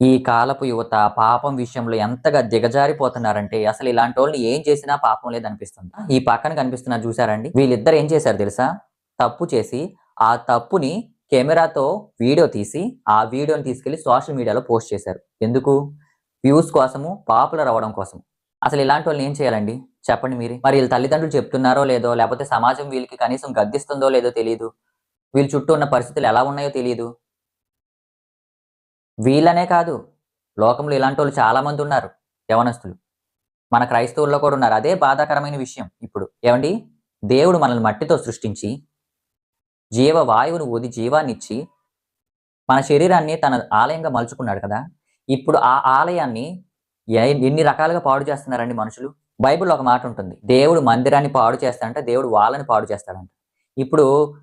ఈ కాలపు యువత పాపం విషయంలో ఎంతగా దిగజారిపోతున్నారంటే అసలు ఇలాంటి వాళ్ళని ఏం చేసినా పాపం లేదనిపిస్తుంది. ఈ పక్కన కనిపిస్తున్నారు చూసారండి వీళ్ళిద్దరు ఏం చేశారు తెలుసా? తప్పు చేసి ఆ తప్పుని కెమెరాతో వీడియో తీసి ఆ వీడియోని తీసుకెళ్ళి సోషల్ మీడియాలో పోస్ట్ చేశారు. ఎందుకు? వ్యూస్ కోసము పాపులర్ అవ్వడం కోసం అసలు ఇలాంటి వాళ్ళని ఏం చేయాలండి? చెప్పండి మీరు. మరి వీళ్ళ తల్లిదండ్రులు చెప్తున్నారో లేదో లేకపోతే సమాజం వీళ్ళకి కనీసం గద్దిస్తుందో లేదో తెలియదు వీళ్ళ చుట్టూ ఉన్న పరిస్థితులు ఎలా ఉన్నాయో తెలియదు వీళ్ళనే కాదు లోకంలో ఇలాంటి వాళ్ళు చాలా మంది ఉన్నారు యవనస్తులు. మన క్రైస్తవుల్లో కూడా ఉన్నారు. అదే బాధాకరమైన విషయం ఇప్పుడు. ఏమండి? దేవుడు మనల్ని మట్టితో సృష్టించి జీవ వాయువును ఊది జీవాన్ని ఇచ్చి మన శరీరాన్ని తన ఆలయంగా మలుచుకున్నాడు కదా? ఇప్పుడు ఆ ఆలయాన్ని ఎన్ని రకాలుగా పాడు చేస్తున్నారండి మనుషులు? బైబిల్లో ఒక మాట ఉంటుంది. దేవుడు మందిరాన్ని పాడు చేస్తాడంటే దేవుడు వాళ్ళని పాడు చేస్తాడంట. ఇప్పుడు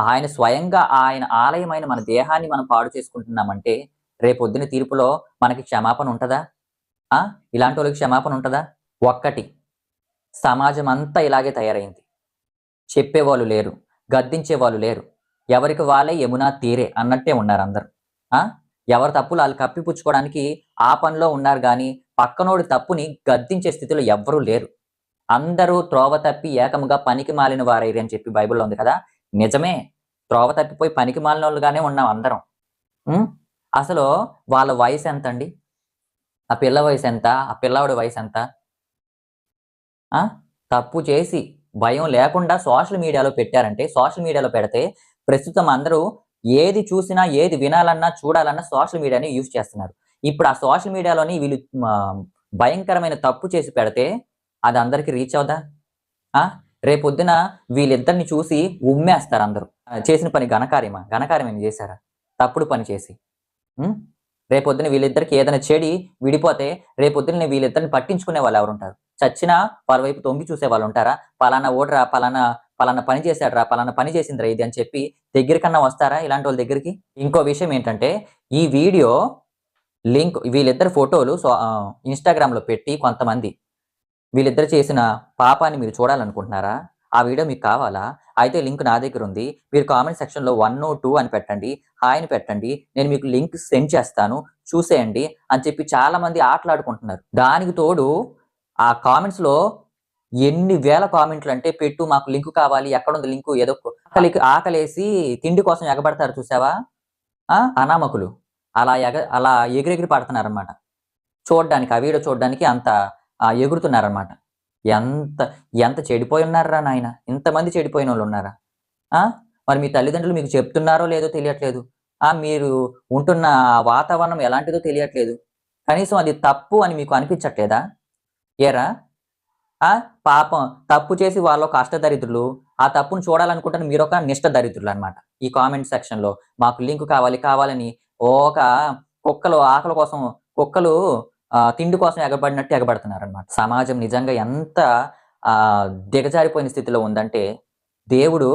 ఆయన స్వయంగా ఆయన ఆలయమైన మన దేహాన్ని మనం పాడు చేసుకుంటున్నామంటే రేపొద్దున తీర్పులో మనకి క్షమాపణ ఉంటుందా? ఇలాంటి వాళ్ళకి క్షమాపణ ఉంటుందా? ఒక్కటి. సమాజం అంతా ఇలాగే తయారైంది. చెప్పేవాళ్ళు లేరు. గద్దించే వాళ్ళు లేరు. ఎవరికి వాళ్ళే యమునా తీరే అన్నట్టే ఉన్నారు అందరు. ఎవరి తప్పులు వాళ్ళు కప్పిపుచ్చుకోవడానికి ఆ పనిలో ఉన్నారు కానీ పక్కనోడి తప్పుని గద్దించే స్థితిలో ఎవ్వరూ లేరు. అందరూ త్రోవ తప్పి ఏకముగా పనికి మాలిన వారైరి అని చెప్పి బైబిల్లో ఉంది కదా? నిజమే. త్రోవ తప్పిపోయి పనికి మాలిన వాళ్ళుగానే ఉన్నాం అందరం. అసలు వాళ్ళ వయసు ఎంత అండి ఆ పిల్ల వయసు ఎంత? ఆ పిల్లవాడి వయసు ఎంత? ఆ? తప్పు చేసి భయం లేకుండా సోషల్ మీడియాలో పెట్టారంటే సోషల్ మీడియాలో పెడితే ప్రస్తుతం అందరూ ఏది చూసినా ఏది వినాలన్నా చూడాలన్నా సోషల్ మీడియాని యూజ్ చేస్తున్నారు. ఇప్పుడు ఆ సోషల్ మీడియాలోని వీళ్ళు భయంకరమైన తప్పు చేసి పెడితే అది అందరికి రీచ్ అవుదా రేపొద్దున వీళ్ళిద్దరిని చూసి ఉమ్మేస్తారు అందరూ. చేసిన పని ఘనకార్యమా? ఘనకార్యం చేశారా? తప్పుడు పని చేసి. రేపొద్దున వీళ్ళిద్దరికి ఏదైనా చెడి విడిపోతే రేపొద్దున వీళ్ళిద్దరిని పట్టించుకునే వాళ్ళు ఎవరు ఉంటారు చచ్చినా వాళ్ళ వైపు తొంగి చూసే వాళ్ళు ఉంటారా? పలానా ఓడరా పలానా పలానా పని చేశాడరా పలానా పని చేసిందిరా ఇది అని చెప్పి దగ్గరికన్నా వస్తారా ఇలాంటి వాళ్ళ దగ్గరికి? ఇంకో విషయం ఏంటంటే ఈ వీడియో లింక్ వీళ్ళిద్దరు ఫోటోలు సో ఇన్స్టాగ్రామ్లో పెట్టి కొంతమంది వీళ్ళిద్దరు చేసిన పాపాన్ని మీరు చూడాలనుకుంటున్నారా? ఆ వీడియో మీకు కావాలా? అయితే లింక్ నా దగ్గర ఉంది. మీరు కామెంట్ సెక్షన్లో వన్ ఓ టూ అని పెట్టండి. హాయ్ అని పెట్టండి. నేను మీకు లింక్ సెండ్ చేస్తాను. చూసేయండి అని చెప్పి చాలా మంది ఆటలాడుకుంటున్నారు. దానికి తోడు ఆ కామెంట్స్లో ఎన్ని వేల కామెంట్లు అంటే పెట్టు మాకు లింక్ కావాలి ఎక్కడుంది లింకు ఏదో ఆకలి ఆకలేసి తిండి కోసం ఎగబడతారు చూసావా? అనామకులు. అలా ఎగ అలా ఎగిరెగిరి పడుతున్నారనమాట చూడడానికి ఆ వీడియో చూడడానికి అంత ఎగురుతున్నారనమాట ఎగురుతున్నారన్నమాట. ఎంత ఎంత చెడిపోయి ఉన్నారా నాయన? ఇంతమంది చెడిపోయిన వాళ్ళు ఉన్నారా? ఆ? మరి మీ తల్లిదండ్రులు మీకు చెప్తున్నారో లేదో తెలియట్లేదు. ఆ మీరు ఉంటున్న వాతావరణం ఎలాంటిదో తెలియట్లేదు. కనీసం అది తప్పు అని మీకు అనిపించట్లేదా? ఏరా? ఆ? పాపం తప్పు చేసి వాళ్ళ కష్ట అష్టదరిద్రులు ఆ తప్పును చూడాలనుకుంటున్న మీరు ఒక నిష్ట దరిద్రులు అనమాట ఈ కామెంట్ సెక్షన్లో మాకు లింక్ కావాలి కావాలని ఒక కుక్కలు ఆకలి కోసం కుక్కలు తిండి కోసం ఎగబడినట్టు ఎగబడుతున్నారు అనమాట సమాజం నిజంగా ఎంత ఆ దిగజారిపోయిన స్థితిలో ఉందంటే దేవుడు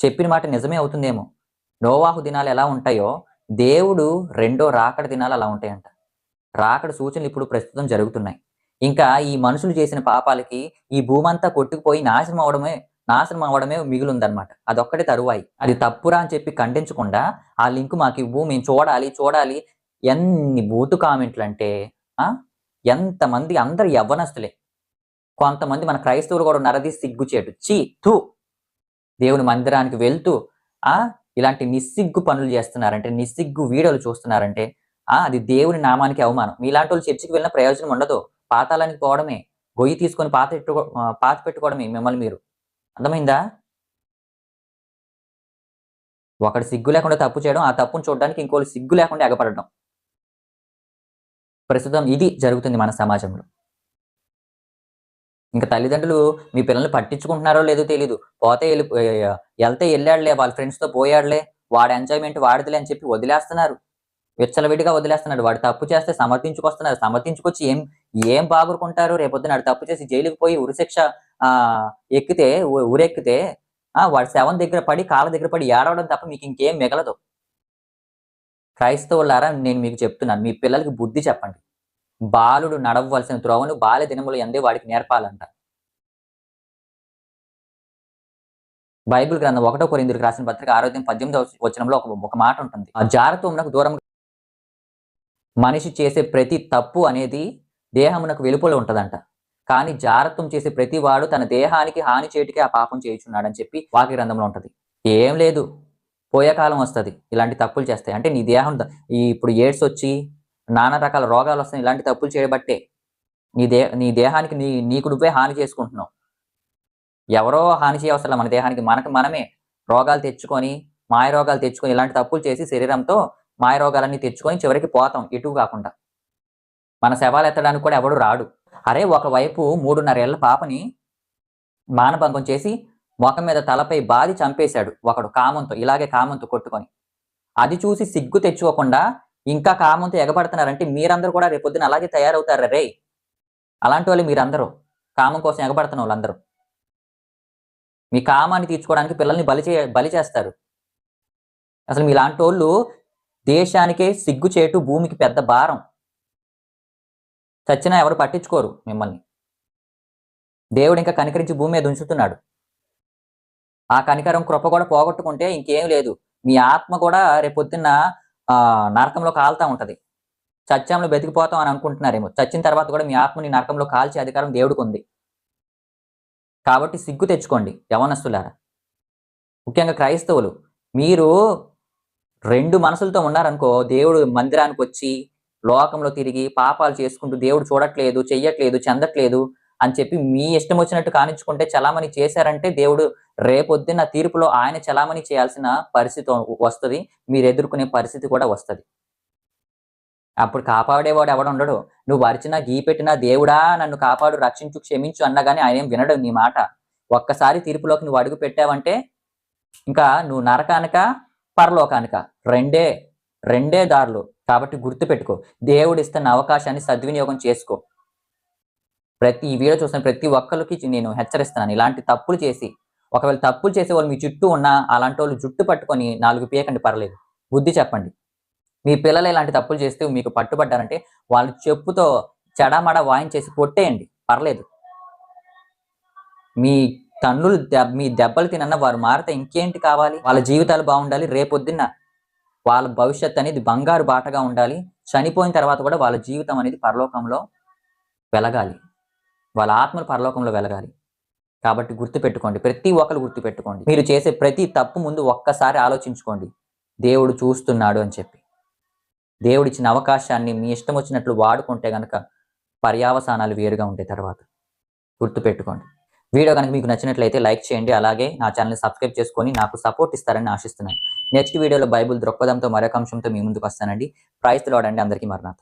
చెప్పిన మాట నిజమే అవుతుందేమో. నోవాహు దినాలు ఎలా ఉంటాయో దేవుడు రెండో రాకడ దినాలు అలా ఉంటాయంట. రాకడ సూచనలు ఇప్పుడు ప్రస్తుతం జరుగుతున్నాయి. ఇంకా ఈ మనుషులు చేసిన పాపాలకి ఈ భూమంతా కొట్టుకుపోయి నాశనం అవడమే నాశనం అవడమే మిగులుందనమాట అదొక్కటే తరువాయి. అది తప్పురా అని చెప్పి ఖండించకుండా ఆ లింక్ మాకు ఇవ్వు మేము చూడాలి చూడాలి ఎన్ని బూతు కామెంట్లు అంటే ఎంతమంది అందరు యవ్వనస్తులే. కొంతమంది మన క్రైస్తవులు కూడా నరది సిగ్గుచేటు. చీ తూ దేవుని మందిరానికి వెళ్తూ ఆ ఇలాంటి నిస్సిగ్గు పనులు చేస్తున్నారంటే నిస్సిగ్గు వీడియోలు చూస్తున్నారంటే ఆ అది దేవుని నామానికి అవమానం. మీలాంటి వాళ్ళు చర్చికి వెళ్ళిన ప్రయోజనం ఉండదు. పాతాలానికి పోవడమే. గొయ్యి తీసుకొని పాత పెట్టుకో పాత పెట్టుకోవడమే మిమ్మల్ని మీరు. అర్థమైందా? ఒకటి సిగ్గు లేకుండా తప్పు చేయడం ఆ తప్పును చూడడానికి ఇంకోటి సిగ్గు లేకుండా ఎగపడడం ప్రస్తుతం ఇది జరుగుతుంది మన సమాజంలో. ఇంకా తల్లిదండ్రులు మీ పిల్లల్ని పట్టించుకుంటున్నారో లేదో తెలియదు పోతే వెళ్ళి వెళ్తే వెళ్ళాడులే వాళ్ళ ఫ్రెండ్స్తో పోయాడులే వాడి ఎంజాయ్మెంట్ వాడిదిలే అని చెప్పి వదిలేస్తున్నారు. విచ్చలవిడిగా వదిలేస్తున్నాడు. వాడు తప్పు చేస్తే సమర్థించుకొస్తున్నారు. సమర్థించుకొచ్చి ఏం ఏం బాగురుకుంటారు? రేపొద్దున వాడు తప్పు చేసి జైలుకి పోయి ఉరిశిక్ష ఆ ఎక్కితే ఊరెక్కితే వాడు శవం దగ్గర పడి కాళ్ళ దగ్గర పడి ఏడవడం తప్ప మీకు ఇంకేం మిగలదు. క్రైస్తవులారా నేను మీకు చెప్తున్నాను మీ పిల్లలకి బుద్ధి చెప్పండి. బాలుడు నడవవలసిన త్రోవను బాల్య దినములు ఎందే వాడికి నేర్పాలంట. బైబిల్ గ్రంథం ఒకటో కొరిందుకు రాసిన పత్రిక ఆరోగ్యం పద్దెనిమిదవ వచనంలో ఒక ఒక మాట ఉంటుంది. ఆ జారత్వమునకు దూరం మనిషి చేసే ప్రతి తప్పు అనేది దేహమునకు వెలుపల ఉంటదంట. కానీ జారత్వం చేసే ప్రతి వాడు తన దేహానికి హాని చేటికి ఆ పాపం చేయుచున్నాడని చెప్పి వాక్య గ్రంథంలో ఉంటది. ఏం లేదు. పోయే కాలం వస్తుంది. ఇలాంటి తప్పులు చేస్తాయి. అంటే నీ దేహం ద- ఈ ఇప్పుడు ఏడ్స్ వచ్చి నానా రకాల రోగాలు వస్తాయి. ఇలాంటి తప్పులు చేయబట్టే నీ దే నీ దేహానికి నీ నీకు నువ్వే హాని చేసుకుంటున్నావు. ఎవరో హాని చేయవసరం మన దేహానికి మనకు మనమే రోగాలు తెచ్చుకొని మాయ రోగాలు తెచ్చుకొని ఇలాంటి తప్పులు చేసి శరీరంతో మాయ రోగాలన్నీ తెచ్చుకొని చివరికి పోతాం. ఇటు కాకుండా. మన శవాలు ఎత్తడానికి కూడా ఎవడు రాడు. అరే ఒకవైపు మూడున్నర ఏళ్ళ పాపని మానభంగం చేసి ముఖం మీద తలపై బాది చంపేశాడు ఒకడు కామంతో ఇలాగే కామంతో కొట్టుకొని. అది చూసి సిగ్గు తెచ్చుకోకుండా ఇంకా కామంతో ఎగబడుతున్నారంటే మీరందరూ కూడా రేపొద్దున అలాగే తయారవుతారు రే? అలాంటి వాళ్ళు మీరందరూ. కామం కోసం ఎగబడుతున్న వాళ్ళందరూ. మీ కామాన్ని తీర్చుకోవడానికి పిల్లల్ని బలి చే బలి చేస్తారు. అసలు మీలాంటి వాళ్ళు దేశానికే సిగ్గు చేటు భూమికి పెద్ద భారం. చచ్చినా ఎవరు పట్టించుకోరు మిమ్మల్ని. దేవుడు ఇంకా కనికరించి భూమి మీద ఉంచుతున్నాడు. ఆ కనికరం కృప కూడా పోగొట్టుకుంటే ఇంకేం లేదు. మీ ఆత్మ కూడా రేపొద్దున్న ఆ నరకంలో కాలుతా ఉంటది. సత్యంలో బతికిపోతాం అని అనుకుంటున్నారేమో. చచ్చిన తర్వాత కూడా మీ ఆత్మని నరకంలో కాల్చే అధికారం దేవుడికి ఉంది కాబట్టి సిగ్గు తెచ్చుకోండి యవనస్తులారా. ముఖ్యంగా క్రైస్తవులు. మీరు రెండు మనసులతో ఉన్నారనుకో దేవుడు మందిరానికి వచ్చి లోకంలో తిరిగి పాపాలు చేసుకుంటూ దేవుడు చూడట్లేదు చెయ్యట్లేదు చెందట్లేదు. అని చెప్పి మీ ఇష్టం వచ్చినట్టు కానించుకుంటే చలామణి చేశారంటే దేవుడు రేపొద్దున్న తీర్పులో ఆయన చలామణి చేయాల్సిన పరిస్థితి వస్తుంది. మీరు ఎదుర్కొనే పరిస్థితి కూడా వస్తుంది. అప్పుడు కాపాడేవాడు ఎవడు ఉండడు. నువ్వు అరిచినా గీపెట్టినా దేవుడా నన్ను కాపాడు రక్షించు క్షమించు అన్నా కానీ ఆయన ఏం వినడు నీ మాట. ఒక్కసారి తీర్పులోకి నువ్వు అడుగు పెట్టావంటే ఇంకా నువ్వు నరకానిక పరలోకానిక రెండే రెండే దారులు. కాబట్టి గుర్తుపెట్టుకో. దేవుడు ఇస్తున్న అవకాశాన్ని సద్వినియోగం చేసుకో. ప్రతి ఈ వీడియో చూసిన ప్రతి ఒక్కరికి నేను హెచ్చరిస్తున్నాను. ఇలాంటి తప్పులు చేసి ఒకవేళ తప్పులు చేసే వాళ్ళు మీ చుట్టూ ఉన్నా అలాంటి వాళ్ళు జుట్టు పట్టుకొని నాలుగు పీకండి పర్లేదు. బుద్ధి చెప్పండి. మీ పిల్లలు ఇలాంటి తప్పులు చేస్తే మీకు పట్టుబడ్డారంటే వాళ్ళు చెప్పుతో చెడమడ వాయించేసి కొట్టేయండి. పర్లేదు. మీ తన్నులు మీ దెబ్బలు తినన్న వారు మారితే ఇంకేంటి కావాలి? వాళ్ళ జీవితాలు బాగుండాలి. రేపొద్దున్న వాళ్ళ భవిష్యత్ అనేది బంగారు బాటగా ఉండాలి. చనిపోయిన తర్వాత కూడా వాళ్ళ జీవితం అనేది పరలోకంలో వెలగాలి. వాళ్ళ ఆత్మలు పరలోకంలో వెలగాలి. కాబట్టి గుర్తుపెట్టుకోండి ప్రతి ఒక్కరు గుర్తుపెట్టుకోండి. మీరు చేసే ప్రతి తప్పు ముందు ఒక్కసారి ఆలోచించుకోండి. దేవుడు చూస్తున్నాడు అని చెప్పి. దేవుడు ఇచ్చిన అవకాశాన్ని మీ ఇష్టం వచ్చినట్లు వాడుకుంటే కనుక పర్యావసానాలు వేరుగా ఉంటాయి తర్వాత గుర్తుపెట్టుకోండి. వీడియో కనుక మీకు నచ్చినట్లయితే లైక్ చేయండి. అలాగే నా ఛానల్ని సబ్స్క్రైబ్ చేసుకొని నాకు సపోర్ట్ ఇస్తారని ఆశిస్తున్నాను. నెక్స్ట్ వీడియోలో బైబుల్ దృక్పథంతో మరొక అంశంతో మీ ముందుకు వస్తానండి. ప్రైస్ లోడండి అందరికీ మరణాత